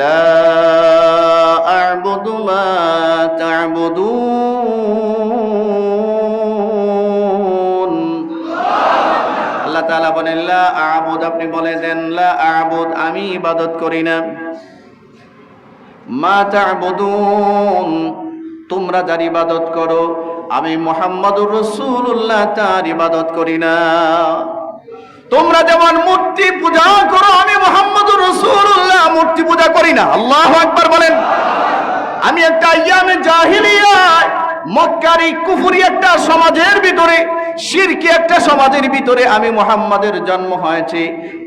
لا أعبد ما تعبدون আল্লাহ তাআলা বলেন লা আবুদ আপনি বলে দেন লা আবুদ আমি ইবাদত করি না মা তা'বুদুন তোমরা যার ইবাদত করো আমি মুহাম্মদুর রাসূলুল্লাহ তার ইবাদত করি না তোমরা যেমন মূর্তি পূজা করো, আমি মোহাম্মদ রসুল্লাহ মূর্তি পূজা করি না। আল্লাহ একবার বলেন। আমি একটা ইয়ামে জাহিলিয়া, মক্কারি কুফুরি একটা সমাজের ভিতরে শিরকি একটা সমাজের ভিতরে আমি মোহাম্মদের জন্ম হয়েছে।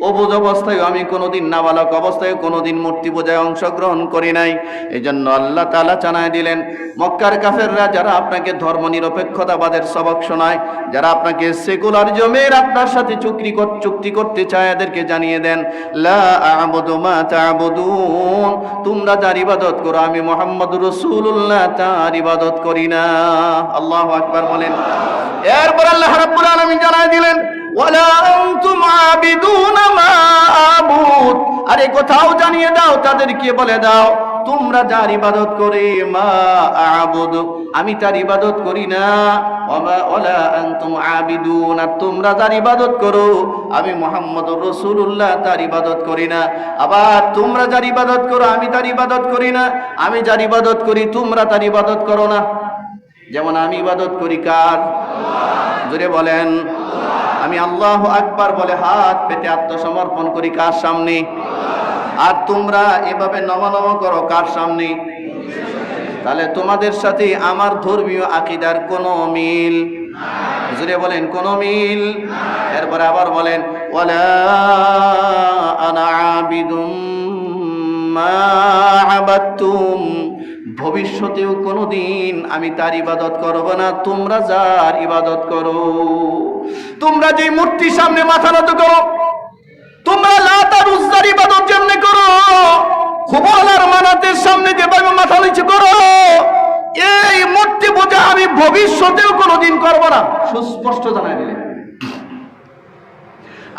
অবুজ অবস্থায় আমি কোনোদিন নাবালক অবস্থায়, কোনোদিন মূর্তি পূজায় অংশগ্রহণ করি নাই। এই জন্য আল্লাহ তালা জানায় দিলেন, মক্কার কাফেররা যারা আপনাকে ধর্ম নিরপেক্ষতাবাদের সবক শোনায়, যারা আপনাকে সেকুলার জমের আপনার সাথে চুক্তি চুক্তি করতে চায়, এদেরকে জানিয়ে দেন তোমরা যার ইবাদত করো, আমি মোহাম্মদ রাসূলুল্লাহ, তার ইবাদত করি না। আল্লাহ আকবার বলেন। এরপর আল্লাহ রাব্বুল আলামিন জানায় দিলেন, ওয়ালা আনতুম আবিদুনা জানিয়ে দাও, তাদেরকে বলে দাও, তোমরা যার ইবাদত করে মা আবুদ, আমি তার ইবাদত করি না। আনতুম আবিদুন আর তোমরা যার ইবাদত করো, আমি মোহাম্মদুর রাসূলুল্লাহ, তার ইবাদত করি না। আবার তোমরা যার ইবাদত করো, আমি তার ইবাদত করি না। আমি যার ইবাদত করি, তোমরা তার ইবাদত করো না। যেমন আমি ইবাদত করি কার? জোরে বলেন, আমি আল্লাহ আকবার বলে হাত পেতে আত্মসমর্পণ করি কার সামনে? আর তোমরা এভাবে নমনম করো কার সামনে? তাহলে তোমাদের সাথে আমার ধর্মীয় আকিদার কোনো মিল জুড়ে বলেন, কোনো মিল এরপরে আবার বলেন, ওয়ালা আনা আবিদুম মা ভবিষ্যতেও কোনোদিন আমি তার ইবাদত করব না। তোমরা যার ইবাদত করো, তোমরা যে মূর্তির সামনে মাথা নত করো, তোমরা লাতার উজ্জার ইবাদত যেমনি করো খুবলার মানাতের সামনে যেভাবে মাথা নিচু করো, এই মূর্তি পূজা আমি ভবিষ্যতেও কোনোদিন করব না। সুস্পষ্ট জানাই দিলেন।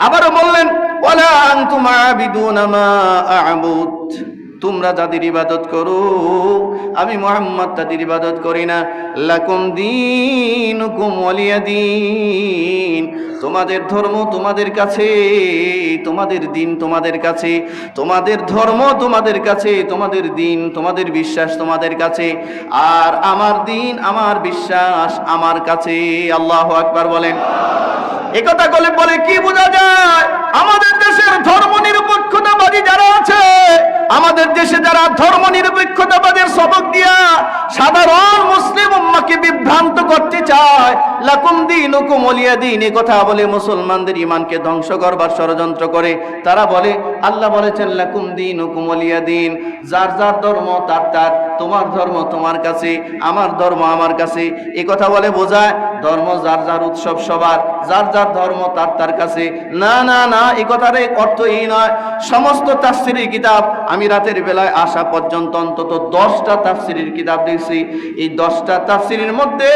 আবারও বললেন, ওয়ালা আনতুম আবিদুনা মা আ'বুদ। তোমরা যাদের ইবাদত করো, আমি মোহাম্মদ তাদের ইবাদত করি না। লাকুম দীনুকুম ওয়ালিয়া দিন। তোমাদের ধর্ম তোমাদের কাছে, তোমাদের দিন তোমাদের কাছে। তোমাদের ধর্ম তোমাদের কাছে, তোমাদের দিন তোমাদের বিশ্বাস তোমাদের কাছে। আর আমার দিন, আমার বিশ্বাস আমার কাছে। আল্লাহ আকবার বলেন। একথা বলে বলে কি বোঝা যায়? আমাদের দেশের ধর্ম নিরপেক্ষতাবাদী যারা আছে, আমাদের দেশে যারা ধর্ম নিরপেক্ষতাবাদের সবক দিয়া সাধারণ মুসলিম উম্মাকে বিভ্রান্ত করতে চায়, লাকুম দিন হুকুম ওলিয়া দিন, এ কথা বলে মুসলমানদের ইমানকে ধ্বংস করবার ষড়যন্ত্র করে। তারা বলে, আল্লাহ বলেছেন, লাকুম দিন হুকুম ওলিয়া দিন, যার যার ধর্ম, তার তার তোমার ধর্ম তোমার কাছে, আমার ধর্ম আমার কাছে। এ কথা বলে বোঝায়, ধর্ম যার যার উৎসব সবার, যার যার ধর্ম তার তার কাছে। না না না এই কথার অর্থ এই নয়। সমস্ত তাফসিরের কিতাব আমি রাতের বেলায় আসা পর্যন্ত অন্তত দশটা তাফসিরের কিতাব দেখছি। এই দশটা তাফসিরের মধ্যে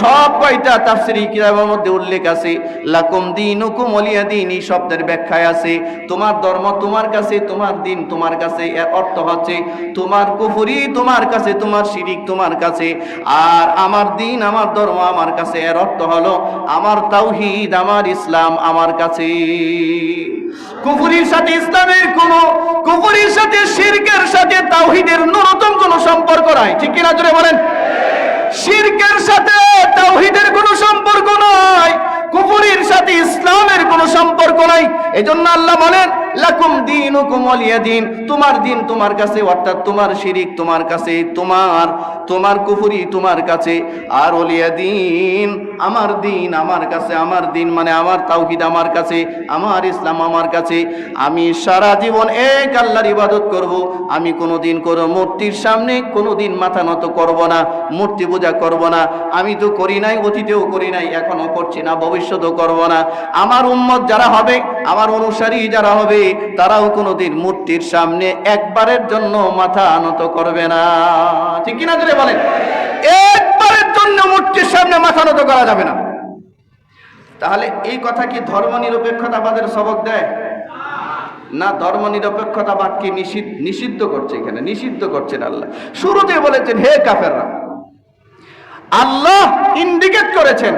সব কয়টা তাফসিরি কিতাবের মধ্যে উল্লেখ আছে। লাকুম দিন হুকুম অলিয়া দিন, এই শব্দের ব্যাখ্যায় আছে। তোমার ধর্ম তোমার কাছে, তোমার দিন তোমার কাছে। এর অর্থ হচ্ছে, তোমার কুফুরি তোমার কাছে, তোমার শিরিক তোমার কাছে। আর আমার দিন, আমার ধর্ম আমার কাছে। এর অর্থ হলো, আমার তাওহীদ, আমার ইসলাম আমার কাছে। সাথে ইসলামের কোন সাথে শিরকের সাথে তাওহীদের ন্যূনতম কোনো সম্পর্ক নাই। ঠিক কিনা জোরে বলেন? শিরকের সাথে তাওহীদের কোনো সম্পর্ক নাই। কুফুরির সাথে ইসলামের কোনো সম্পর্ক নাই। এজন্য আল্লাহ বলেন লাকুম দীনুকুম ওয়ালিয়া দিন তোমার দিন তোমার কাছে, অর্থাৎ তোমার শিরিক তোমার কাছে, তোমার তোমার কুফরি তোমার কাছে, আর ওলিয়া দিন আমার দিন আমার কাছে, আমার দিন মানে আমার তাওহীদ আমার কাছে, আমার ইসলাম আমার কাছে। আমি সারা জীবন এক আল্লাহর ইবাদত করব, আমি কোনোদিন কোনো মূর্তির সামনে কোনোদিন মাথা নত করব না, মূর্তি পূজা করব না। আমি তো করি নাই, অতীতেও করি নাই এখনও করছি না, ভবিষ্যতেও করব না। আমার উম্মত যারা হবে, আমার অনুসারী যারা হবে, তারাও কোনোদিন মূর্তির সামনে একবারের জন্য মাথা নত করবে না। ঠিক কিনা করে বলেন? একবারের জন্য মূর্তির সামনে মাথা নত করা যাবে না। তাহলে এই কথা কি ধর্ম নিরপেক্ষতাবাদের সবক দেয়? না ধর্ম নিরপেক্ষতাবাদকে নিষিদ্ধ নিষিদ্ধ করছে এখানে? নিষিদ্ধ করছেন আল্লাহ। শুরুতে বলেছেন, হে কাফেররা, আল্লাহ ইন্ডিকেট করেছেন,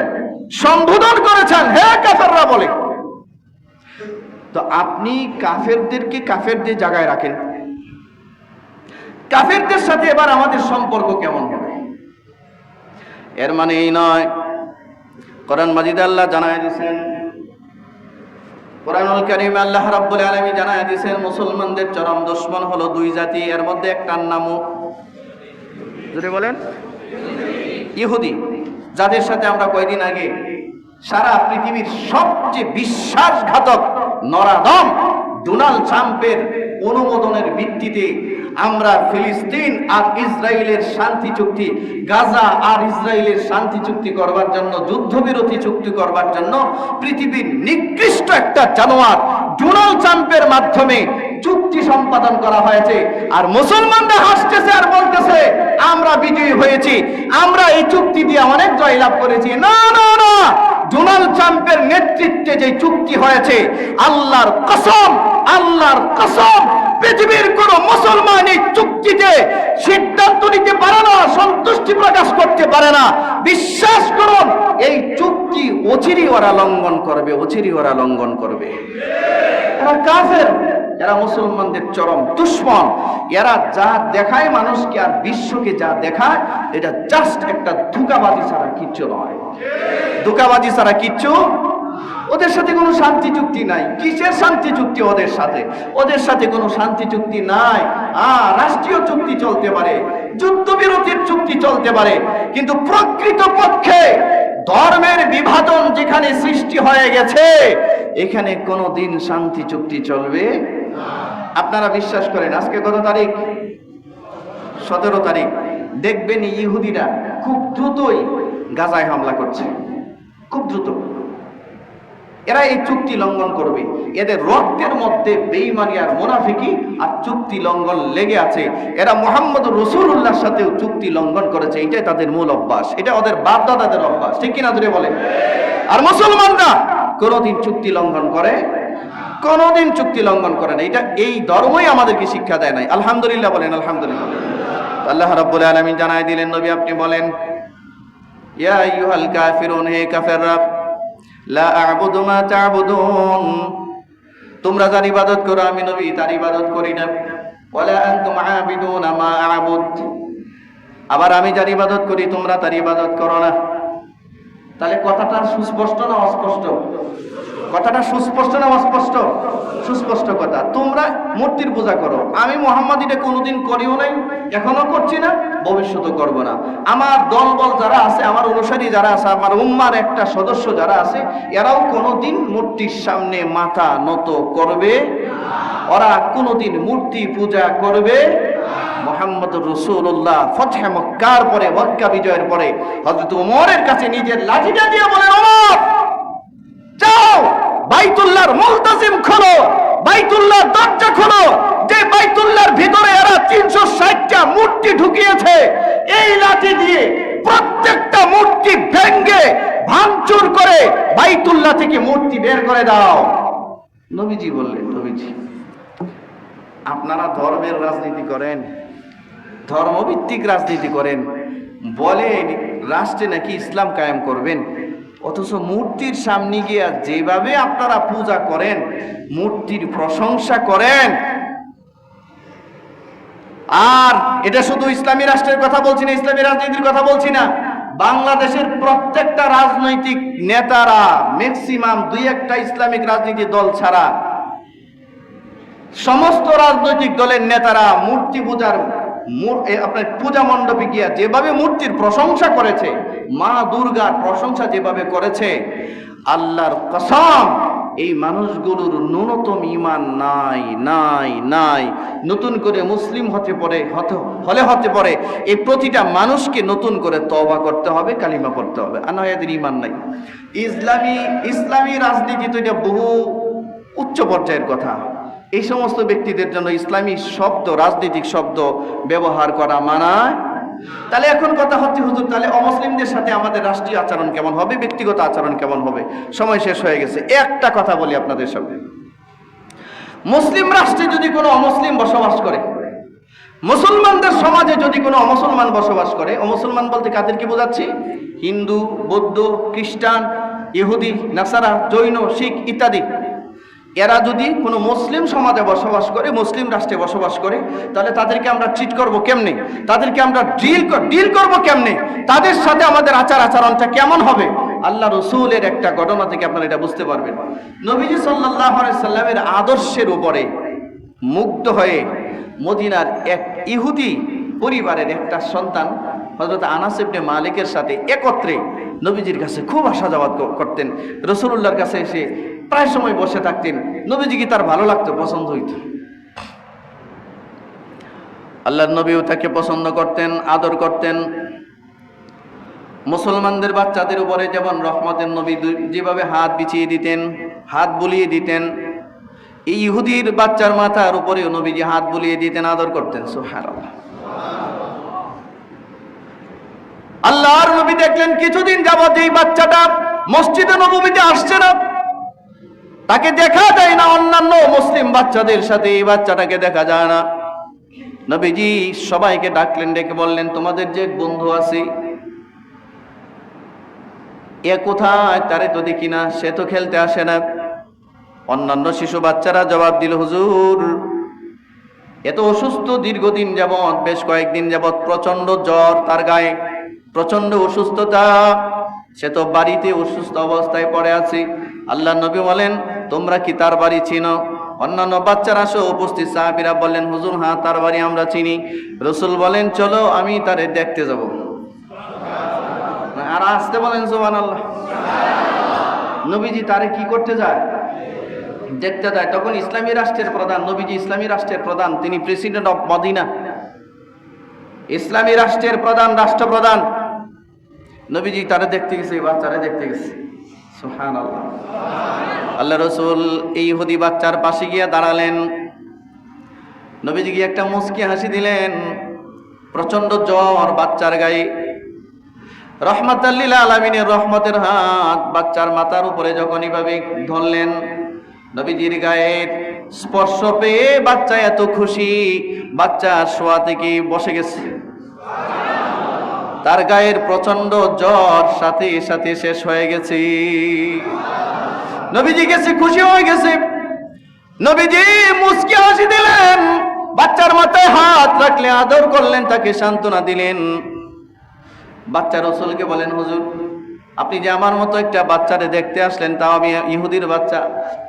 সম্বোধন করেছেন, হে কাফেররা বলে। তো আপনি কাফেরদেরকে কাফেরদের জায়গায় রাখেন? কাফেরদের সাথে এবার আমাদের সম্পর্ক কেমন? এর মানে এই নয়। কোরআন মাজিদ আল্লাহ জানায় দিয়েছেন, কোরআনুল কারীম আল্লাহ রাব্বুল আলামিন জানায় দিয়েছেন, মুসলমানদের চরম দুশমন হলো দুই জাতি, এর মধ্যে একটার নামও যদি বলেন, ইহুদি। যাদের সাথে আমরা কয়দিন আগে সারা পৃথিবীর সবচেয়ে বিশ্বাসঘাতক নরাদম ডোনাল্ড ট্রাম্পের অনুমোদনের ভিত্তিতে আমরা ফিলিস্তিন আর ইসরায়েলের শান্তি চুক্তি, গাজা আর ইসরায়েলের শান্তি চুক্তি করবার জন্য, যুদ্ধবিরতি চুক্তি করবার জন্য পৃথিবীর নিকৃষ্ট একটা জানোয়ার ডোনাল্ড ট্রাম্পের মাধ্যমে চুক্তি সম্পাদন করা হয়েছে। আর মুসলমানরা হাসতেছে আর বলতেছে, আমরা বিজয়ী হয়েছি। আমরা এই চুক্তি দিয়ে অনেক জয়লাভ করেছি। না না না। ডোনাল্ড ট্রাম্পের নেতৃত্বে যে চুক্তি হয়েছে, আল্লাহর কসম আল্লাহর কসম পৃথিবীর কোন মুসলমান এই চুক্তিতে সিদ্ধান্ত নিতে পারে না, সন্তুষ্টি প্রকাশ করতে পারে না। বিশ্বাস করুন, এই চুক্তি অচিরি ওরা লঙ্ঘন করবে অচিরি ওরা লঙ্ঘন করবে। এরা কাফের, এরা মুসলমানদের চরম দুশ্মন। এরা যা দেখায় মানুষকে আর বিশ্বকে যা দেখায়, এটা জাস্ট একটা ধোকাবাজি ছাড়া কিচ্ছু নয়। ধোকাবাজি ছাড়া কিচ্ছু ওদের সাথে কোনো শান্তি চুক্তি নাই। কিসের শান্তি চুক্তি ওদের সাথে? ওদের সাথে কোনো শান্তি চুক্তি নাই। আ রাষ্ট্রীয় চুক্তি চলতে পারে, যুদ্ধবিরতির চুক্তি চলতে পারে, কিন্তু প্রকৃত পক্ষে ধর্মের বিভাজন যেখানে সৃষ্টি হয়ে গেছে, এখানে কোনো দিন শান্তি চুক্তি চলবে আপনারা বিশ্বাস করেন, আজকে কত তারিখ? সতেরো তারিখ। দেখবেন ইহুদিরা খুব দ্রুতই গাজায় হামলা করছে। খুব দ্রুত। এরা এই চুক্তি লঙ্ঘন করবে। এদের রক্তের মধ্যে বেইমানি আর মোনাফিকি আর চুক্তি লঙ্ঘন লেগে আছে। এরা মোহাম্মদ রসুল্লাহর সাথেও চুক্তি লঙ্ঘন করেছে। এটাই তাদের মূল অভ্যাস। এটা ওদের বাপ দাদাদের অভ্যাস। ঠিক কিনা ধরে বলে আর মুসলমানরা কোনোদিন চুক্তি লঙ্ঘন করে কোনোদিন চুক্তি লঙ্ঘন করে না। এটা এই ধর্মই আমাদেরকে শিক্ষা দেয় নাই। আলহামদুলিল্লাহ বলেন, আলহামদুলিল্লাহ। আল্লাহ রাব্বুল আলামিন জানাই দিলেন, নবী আপনি বলেন, ইয়া আইয়ুহাল কাফিরুন, হে কাফেররা লা মা তোমরা যার ইবাদত করো, আমি নবী তার ইবাদত করি না। ওয়ালা মা আবার আমি যার ইবাদত করি, তোমরা তার ইবাদত করো না। তাহলে কথাটা সুস্পষ্ট না অস্পষ্ট? কথাটা সুস্পষ্ট না অস্পষ্ট? সুস্পষ্ট কথা। তোমরা মূর্তির পূজা করো। আমি মোহাম্মদ এটা কোনোদিন করিও নাই, এখনও করছি না ভবিষ্যতে করব না। আমার দলবল যারা আছে, আমার অনুসারী যারা আছে, আমার উম্মার একটা সদস্য যারা আছে, এরাও কোনোদিন মূর্তির সামনে মাথা নত করবে ওরা কোনোদিন মূর্তি পূজা করবে মোহাম্মদ রসুল্লাহ ফতহ মক্কার পরে, মক্কা বিজয়ের পরে, হযরত ওমরের কাছে নিজের লাঠিটা দিয়ে বলেন ওমর যাও! বাইতুল্লাহর মুলতাজিম খোলো! বাইতুল্লাহর দরজা খোলো! যে বাইতুল্লাহর ভিতরে এরা তিনশো ষাটটা মূর্তি ঢুকিয়েছে, এই লাঠি দিয়ে প্রত্যেকটা মূর্তি ভেঙ্গে, ভাঙচুর করে বাইতুল্লাহ থেকে মূর্তি বের করে দাও। নবীজি বললেন, নবীজি, আপনারা ধর্মের রাজনীতি করেন, ধর্মভিত্তিক রাজনীতি করেন, বলেন রাষ্ট্রে নাকি ইসলাম কায়েম করবেন? অথচ মূর্তির সামনে গিয়া যেভাবে আপনারা পূজা করেন, মূর্তির প্রশংসা করেন। আর এটা শুধু ইসলামী রাষ্ট্রের কথা বলছি না, ইসলামী রাজনীতির কথা বলছি না। বাংলাদেশের প্রত্যেকটা রাজনৈতিক নেতারা ম্যাক্সিমাম দুই একটা ইসলামিক রাজনীতি দল ছাড়া সমস্ত রাজনৈতিক দলের নেতারা মূর্তি পূজার আপনার পূজা মণ্ডপে গিয়া যেভাবে মূর্তির প্রশংসা করেছে মা দুর্গার প্রশংসা যেভাবে করেছে, আল্লাহর কসম, এই মানুষগুলোর ন্যূনতম ইমান নাই নাই নাই। নতুন করে মুসলিম হতে পারে হতে, হলে হতে পারে এই প্রতিটা মানুষকে নতুন করে তওবা করতে হবে, কালিমা করতে হবে। আর নয়, এদের ইমান নাই। ইসলামী ইসলামী রাজনীতি তো এটা বহু উচ্চ পর্যায়ের কথা। এই সমস্ত ব্যক্তিদের জন্য ইসলামী শব্দ, রাজনৈতিক শব্দ ব্যবহার করা মানায় তাহলে এখন কথা হচ্ছে, হুজুর, তাহলে অমুসলিমদের সাথে আমাদের রাষ্ট্রীয় আচরণ কেমন হবে, ব্যক্তিগত আচরণ কেমন হবে? সময় শেষ হয়ে গেছে। একটা কথা বলি আপনাদের সামনে। মুসলিম রাষ্ট্রে যদি কোনো অমুসলিম বসবাস করে, মুসলমানদের সমাজে যদি কোনো অমুসলমান বসবাস করে অমুসলমান বলতে কাদেরকে বোঝাচ্ছি? হিন্দু, বৌদ্ধ, খ্রিস্টান, ইহুদি, নাসারা, জৈন, শিখ ইত্যাদি। এরা যদি কোনো মুসলিম সমাজে বসবাস করে, মুসলিম রাষ্ট্রে বসবাস করে, তাহলে তাদেরকে আমরা ট্রিট করব কেমনে? তাদেরকে আমরা ডিল ডিল করব কেমনে? তাদের সাথে আমাদের আচার আচরণটা কেমন হবে? আল্লাহ রসুলের একটা ঘটনা থেকে আপনারা এটা বুঝতে পারবেন। নবীজি সাল্লাহ সাল্লামের আদর্শের উপরে মুগ্ধ হয়ে মদিনার এক ইহুদি পরিবারের একটা সন্তান হজরত আনাস মালিকের সাথে একত্রে নবীজির কাছে খুব আসা যাওয়া করতেন। রসুল্লাহর কাছে এসে প্রায় সময় বসে থাকতেন। নবীজিকে তার ভালো লাগতো, পছন্দ হইত? আল্লাহ নবীও তাকে পছন্দ করতেন, আদর করতেন। মুসলমানদের বাচ্চাদের উপরে যেমন রহমতের নবী যেভাবে হাত বিছিয়ে দিতেন, হাত বুলিয়ে দিতেন, এই ইহুদির বাচ্চার মাথার উপরেও নবীজি হাত বুলিয়ে দিতেন, আদর করতেন, সুবহানাল্লাহ। আল্লাহর নবী দেখলেন, কিছুদিন যাবত এই বাচ্চাটা মসজিদে নবমীতে আসছে না। তাকে দেখা যায় না অন্যান্য মুসলিম বাচ্চাদের সাথে, এই বাচ্চাটাকে দেখা যায় না। নবীজি সবাইকে ডাকলেন, ডেকে বললেন, তোমাদের যে বন্ধু আছে, এ কোথায়? তারে তো দেখি না, সে তো খেলতে আসে না। অন্যান্য শিশু বাচ্চারা জবাব দিল, হুজুর এত অসুস্থ দীর্ঘদিন যাবৎ, বেশ কয়েকদিন যাবৎ প্রচণ্ড জ্বর তার গায়ে প্রচণ্ড অসুস্থতা। সে তো বাড়িতে অসুস্থ অবস্থায় পড়ে আছে। আল্লাহ নবী বলেন তোমরা কি তার বাড়ি চিনো? অন্যান্য বাচ্চারা সহ উপস্থিত সাহাবিরা বললেন, হুজুর হ্যাঁ তার বাড়ি আমরা চিনি। রসুল বলেন, চলো, আমি তারে দেখতে যাব। আর আসতে বলেন সোমান আল্লাহ নবীজি তারে কি করতে যায়? দেখতে যায়। তখন ইসলামী রাষ্ট্রের প্রধান, নবীজি ইসলামী রাষ্ট্রের প্রধান, তিনি প্রেসিডেন্ট অফ মদিনা ইসলামী রাষ্ট্রের প্রধান, রাষ্ট্রপ্রধান। নবীজি তারা দেখতে গেছে বাচ্চারা দেখতে গেছে। আল্লাহ রসুল এই হুদি বাচ্চার পাশে গিয়ে দাঁড়ালেন। নবীজি গিয়ে একটা মুস্কি হাসি দিলেন। প্রচণ্ড জ্বর বাচ্চার গায়ে। রহমাতাল্লিল আলমিনের রহমতের হাত বাচ্চার মাথার উপরে যখন এইভাবে ধরলেন, নবীজির গায়ে স্পর্শ পেয়ে বাচ্চা এত খুশি, বাচ্চা শোয়া থেকে বসে গেছে। তার গায়ের প্রচণ্ড জ্বর সাথে সাথে শেষ হয়ে গেছে। নবীজি গেছে, খুশি হয়ে গেছে। নবীজি মুসকি হাসি দিলেন। বাচ্চার মাথায় হাত রাখলে আদর করলেন, তাকে সান্ত্বনা দিলেন। বাচ্চা রসুলকে বলেন, হুজুর আপনি যে আমার মতো একটা বাচ্চারে দেখতে আসলেন, তাও আমি ইহুদির বাচ্চা।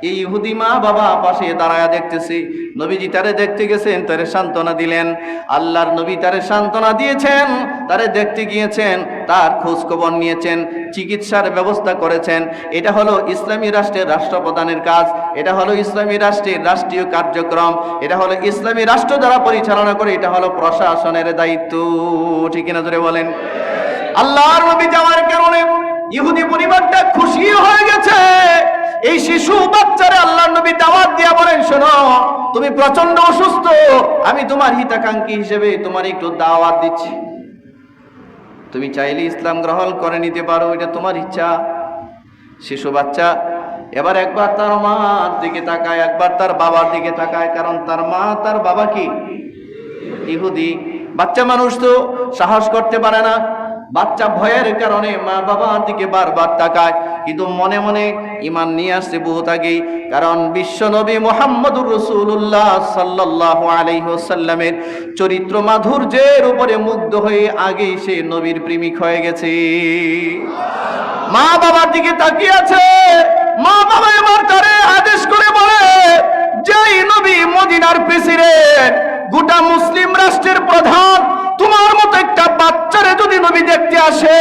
এই ইহুদি মা বাবা পাশে দাঁড়ায়া দেখতেছি। নবীজি তারে দেখতে গেছেন, তারে সান্ত্বনা দিলেন। আল্লাহর নবী তারে সান্ত্বনা দিয়েছেন, তারে দেখতে গিয়েছেন, তার খোঁজ খবর নিয়েছেন, চিকিৎসার ব্যবস্থা করেছেন। এটা হলো ইসলামী রাষ্ট্রের রাষ্ট্রপ্রধানের কাজ, এটা হলো ইসলামী রাষ্ট্রের রাষ্ট্রীয় কার্যক্রম, এটা হলো ইসলামী রাষ্ট্র দ্বারা পরিচালনা করে, এটা হলো প্রশাসনের দায়িত্ব। ঠিক কিনা জোরে বলেন? আল্লাহর নবী যাওয়ার কারণে ইহুদি পরিবারটা খুশি হয়ে গেছে। এই শিশু বাচ্চারে আল্লাহ নবী দাওয়াত দিয়া বলেন, শোনো, তুমি প্রচণ্ড অসুস্থ। আমি তোমার হিতাকাঙ্ক্ষী হিসেবে তোমার একটু দাওয়াত দিচ্ছি। তুমি চাইলে ইসলাম গ্রহণ করে নিতে পারো, এটা তোমার ইচ্ছা। শিশু বাচ্চা এবার একবার তার মার দিকে তাকায়, একবার তার বাবার দিকে তাকায়, কারণ তার মা, তার বাবা কি? ইহুদি। বাচ্চা মানুষ তো সাহস করতে পারে না। বাচ্চা ভয়ের কারণে মা বাবার দিকে বারবার তাকায়। কিন্তু মনে মনে ইমান নিয়ে আসছে বহুত আগেই। কারণ বিশ্ব নবী মোহাম্মদুর রসুল্লাহ সাল্লাহ আলহ্লামের চরিত্র মাধুর্যের উপরে মুগ্ধ হয়ে আগেই সে নবীর প্রেমিক হয়ে গেছে। মা বাবার দিকে তাকিয়ে আছে। মা বাবা এবার তারে আদেশ করে বলে, যেই নবী মদিনার প্রেসিডেন্ট, গোটা মুসলিম রাষ্ট্রের প্রধান তোমার মতো একটা বাচ্চারে যদি নবী দেখতে আসে,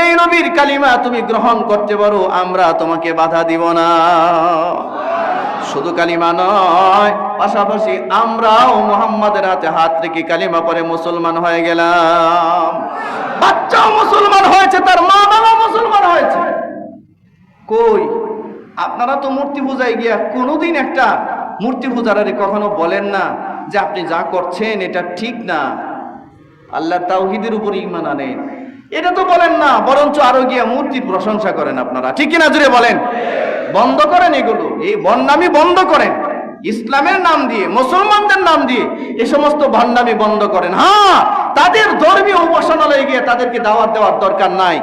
এই নবীর কালিমা তুমি গ্রহণ করতে পারো, আমরা তোমাকে বাধা দিব না। শুধু কালিমা নয়, পাশাপাশি আমরাও মোহাম্মদের হাতে হাত রেখে কালিমা পরে মুসলমান হয়ে গেলাম। বাচ্চাও মুসলমান হয়েছে, তার মা বাবা মুসলমান হয়েছে। কই? আপনারা তো মূর্তি পূজায় গিয়া কোনোদিন একটা মূর্তি পূজারে কখনো বলেন না যে আপনি যা করছেন এটা ঠিক না। আল্লাহ তাওহিদের উপর ইমান আনেন এটা তো বলেন না, বরঞ্চ আরও গিয়া মূর্তির প্রশংসা করেন আপনারা। ঠিক কিনা জুড়ে বলেন? বন্ধ করেন এগুলো। এই বন্যামি বন্ধ করেন। ইসলামের নাম দিয়ে, মুসলমানদের নাম দিয়ে এ সমস্ত ভণ্ডামি বন্ধ করেন। হ্যাঁ তাদের ধর্মীয় উপাসনালয়ে গিয়ে তাদেরকে দাওয়াত দেওয়ার দরকার নাই।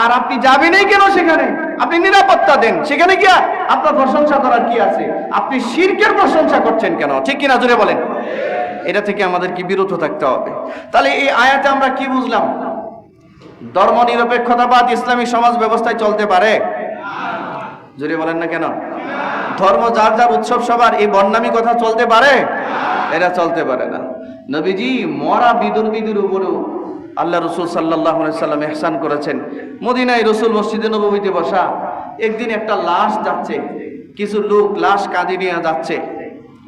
আর আপনি যাবেনই কেন সেখানে? আপনি নিরাপত্তা দেন। সেখানে গিয়া আপনার প্রশংসা করার কি আছে? আপনি শিরকের প্রশংসা করছেন কেন? ঠিক কিনা জুড়ে বলেন? এটা থেকে আমাদের কি বিরত থাকতে হবে। তাহলে এই আয়াতে আমরা কি বুঝলাম? ধর্ম নিরপেক্ষতাবাদ ইসলামী সমাজ ব্যবস্থায় চলতে পারে? জুড়ে বলেন না কেন? ধর্ম যার যার উৎসব সবার, এই বন্যামি কথা চলতে পারে? এরা চলতে পারে না। নবীজি মরা বিদুর বিদুর উপরেও আল্লাহ রসুল সাল্লাহ সাল্লাম এহসান করেছেন। মদিনায় রসুল মসজিদে নবীতে বসা, একদিন একটা লাশ যাচ্ছে, কিছু লোক লাশ কাঁদে নিয়ে যাচ্ছে।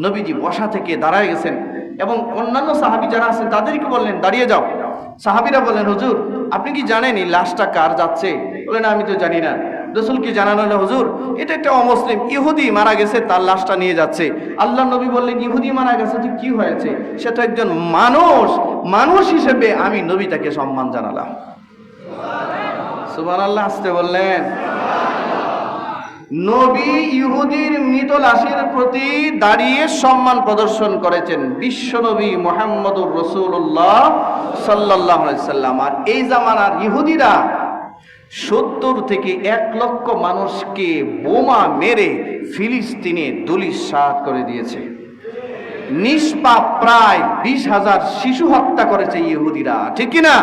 নবীজি বসা থেকে দাঁড়ায় গেছেন। এবং অন্যান্য সাহাবি যারা আছেন, তাদেরকে বললেন, দাঁড়িয়ে যাও। সাহাবিরা বললেন, হুজুর, আপনি কি জানেন এই লাশটা কার যাচ্ছে? বলেন আমি তো জানি না। রসুল কি জানানো হুজুর, এটা একটা অমুসলিম, ইহুদি মারা গেছে, তার লাশটা নিয়ে যাচ্ছে। আল্লাহ নবী বললেন, ইহুদি মারা গেছে তো কি হয়েছে? সে তো একজন মানুষ মানুষ হিসেবে আমি নবী তাকে সম্মান জানালাম। সুবান আল্লাহ আসতে বললেন। নবী ইহুদির মৃত লাশের প্রতি দাঁড়িয়ে সম্মান প্রদর্শন করেছেন বিশ্ব নবী মোহাম্মদুর রসুল্লাহ সাল্লাহ সাল্লাম। আর এই জামানার ইহুদিরা সত্তর থেকে এক লক্ষ মানুষকে বোমা মেরে ফিলিস্তিনে দলিশাত করে দিয়েছে। নিষ্পাপ প্রায় বিশ হাজার শিশু হত্যা করেছে ইহুদিরা। ঠিক কিনা?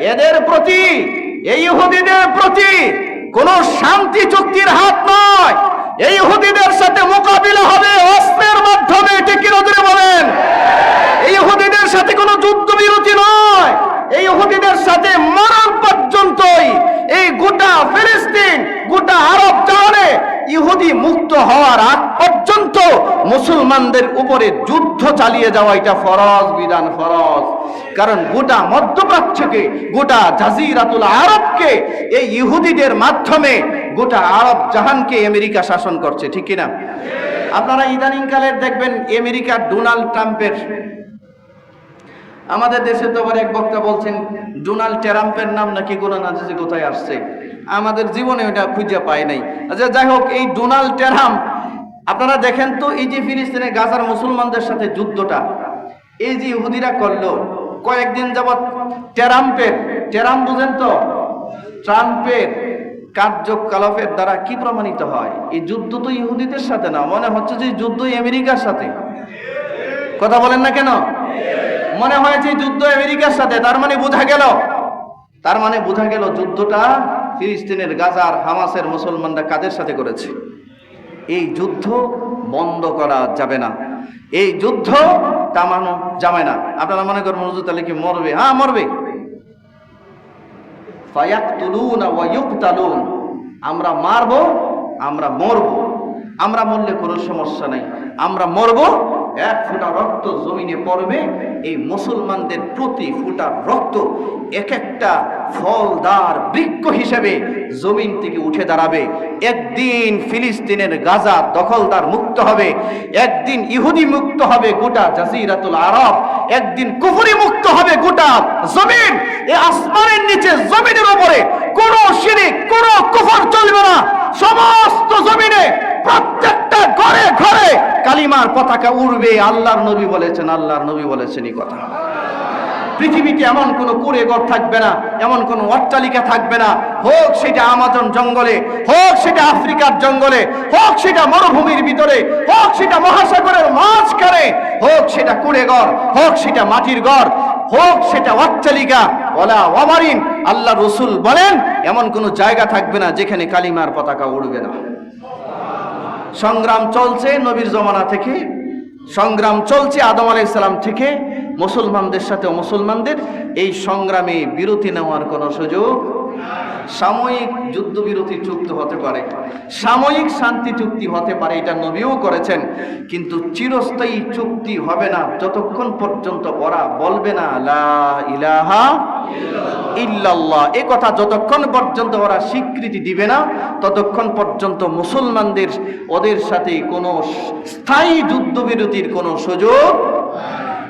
এদের প্রতি, এই ইহুদিদের প্রতি কোন শান্তি চুক্তির হাত নয়। এই হুদিদের সাথে মোকাবিলা হবে অস্ত্রের মাধ্যমে, ঠিক কি ধরে বলেন? এই হুদিদের সাথে কোনো যুদ্ধ বিরতি নয়। এই হুদিদের সাথে মরণ পর্যন্তই এই গোটা ফিলিস্তিন, গোটা আরব জাহানে ইহুদি মুক্ত হওয়ার আগ পর্যন্ত মুসলমানদের উপরে যুদ্ধ চালিয়ে যাওয়া এটা ফরজ, বিধান ফরজ। কারণ গোটা মধ্যপ্রাচ্যকে গোটা জাজিরাতুল আরবকে এই ইহুদিদের মাধ্যমে গোটা আরব জাহানকে আমেরিকা শাসন করছে, ঠিক কিনা? আপনারা ইদানিং কালের দেখবেন আমেরিকার ডোনাল্ড ট্রাম্পের। আমাদের দেশে তো এক বক্তা বলছেন, ডোনাল্ড ট্রাম্পের নাম নাকি কোনো না যে কোথায় আসছে? আমাদের জীবনে ওটা খুঁজে পায় নাই। আচ্ছা যাই হোক, এই ডোনাল্ড ট্রাম্প, আপনারা দেখেন তো এই যে ফিলিস্তিনে গাজার মুসলমানদের সাথে যুদ্ধটা, এই যে ইহুদিরা করল কয়েকদিন যাবৎ ট্রাম্পের ট্রাম্প বুঝেন তো? ট্রাম্পের কার্যকলাপের দ্বারা কি প্রমাণিত হয়? এই যুদ্ধ তো ইহুদিদের সাথে না, মনে হচ্ছে যে যুদ্ধ আমেরিকার সাথে। কথা বলেন না কেন? মনে হয়েছে এই যুদ্ধ আমেরিকার সাথে, তার মানে বোঝা গেল। তার মানে বোঝা গেল যুদ্ধটা ফিলিস্তিনের, গাজার, হামাসের মুসলমানরা কাদের সাথে করেছে? এই যুদ্ধ বন্ধ করা যাবে না। এই যুদ্ধ থামানো জামায় না। আপনারা মনে করেন মজুদ তাহলে কি মরবে? হ্যাঁ মরবে। আমরা মারবো, আমরা মরবো। আমরা মরলে কোনো সমস্যা নেই। আমরা মরব এক ফোঁটা রক্ত জমিনে পড়বে, এই মুসলমানদের প্রতি ফোঁটা রক্ত এক একটা ফলদার বৃক্ষ হিসেবে জমিন থেকে উঠে দাঁড়াবে। একদিন ফিলিস্তিনের গাজা দখলদার মুক্ত হবে, একদিন ইহুদি মুক্ত হবে গোটা জাজিরাতুল আরব, একদিন কুফরি মুক্ত হবে গোটা জমিন। এ আসমানের নিচে জমিনের উপরে কোনো শিরিক, কোনো কুফর চলবে না। সমস্ত জমিনে প্রত্যেকটা ঘরে ঘরে কালিমার পতাকা উড়বে, আল্লাহর নবী বলেছেন, আল্লাহর নবী বলেছেন এই কথা। পৃথিবীতে এমন কোন কুড়ে ঘর থাকবে না, এমন কোন অট্টালিকা থাকবে না। হোক সেটা আমাজন জঙ্গলে, হোক সেটা আফ্রিকার জঙ্গলে, হোক সেটা মরুভূমির ভিতরে, হোক সেটা মহাসাগরের মাঝখানে, হোক সেটা কুড়ে ঘর হোক সেটা মাটির ঘর, হোক সেটা অট্টালিকা ওলা ওয়ামারিন, আল্লাহ রসুল বলেন, এমন কোন জায়গা থাকবে না যেখানে কালিমার পতাকা উড়বে না। সংগ্রাম চলছে নবীর জমানা থেকে। সংগ্রাম চলছে আদম আলাই সালাম থেকে। মুসলমানদের সাথে মুসলমানদের এই সংগ্রামে বিরতি নেওয়ার কোনো সুযোগ সাময়িক যুদ্ধবিরতি চুক্তি হতে পারে, সাময়িক শান্তি চুক্তি হতে পারে, এটা নবীও করেছেন, কিন্তু চিরস্থায়ী চুক্তি হবে না, যতক্ষণ পর্যন্ত ওরা বলবে না, লা ইলাহা ইল্লাল্লাহ এ কথা যতক্ষণ পর্যন্ত ওরা স্বীকৃতি দিবে না, ততক্ষণ পর্যন্ত মুসলমানদের, ওদের সাথে কোনো স্থায়ী যুদ্ধবিরতির কোনো সুযোগ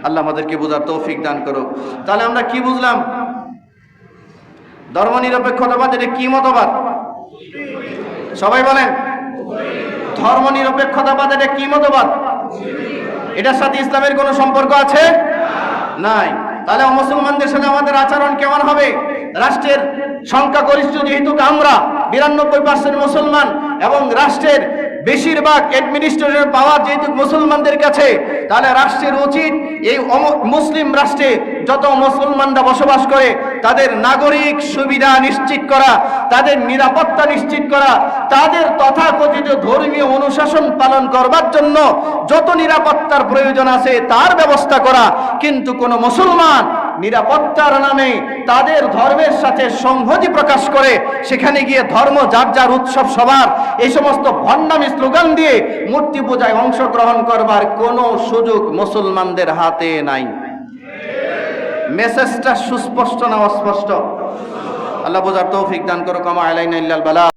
আল্লাহ আমাদেরকে বোঝার তৌফিক দান করো তাহলে আমরা কি বুঝলাম? ধর্ম নিরপেক্ষতাবাদ এটা কি মতবাদ? সবাই বলেন। ধর্ম নিরপেক্ষতাবাদ এটা কি মতবাদ? এটার সাথে ইসলামের কোনো সম্পর্ক আছে? নাই। তাহলে মুসলমানদের সাথে আমাদের আচরণ কেমন হবে? রাষ্ট্রের সংখ্যা সংখ্যাগরিষ্ঠ যেহেতু আমরা, বিরানব্বই পার্সেন্ট মুসলমান এবং রাষ্ট্রের বেশিরভাগ অ্যাডমিনিস্ট্রেশন পাওয়ার যেহেতু মুসলমানদের কাছে, তাহলে রাষ্ট্রের উচিত এই মুসলিম রাষ্ট্রে যত মুসলমানরা বসবাস করে, তাদের নাগরিক সুবিধা নিশ্চিত করা, তাদের নিরাপত্তা নিশ্চিত করা, তাদের তথাকথিত ধর্মীয় অনুশাসন পালন করবার জন্য যত নিরাপত্তার প্রয়োজন আছে তার ব্যবস্থা করা। কিন্তু কোনো মুসলমান নিরাপত্তার নামে তাদের ধর্মের সাথে সংহতি প্রকাশ করে সেখানে গিয়ে ধর্ম যার যার উৎসব সবার, এই সমস্ত ভণ্ডামি স্লোগান দিয়ে মূর্তি পূজায় অংশগ্রহণ করবার কোনো সুযোগ মুসলমানদের হাতে নাই। মেসেজটা সুস্পষ্ট না অস্পষ্ট? আল্লাহ বোঝার তৌফিক দান করো কমা ইল্লাল বালা।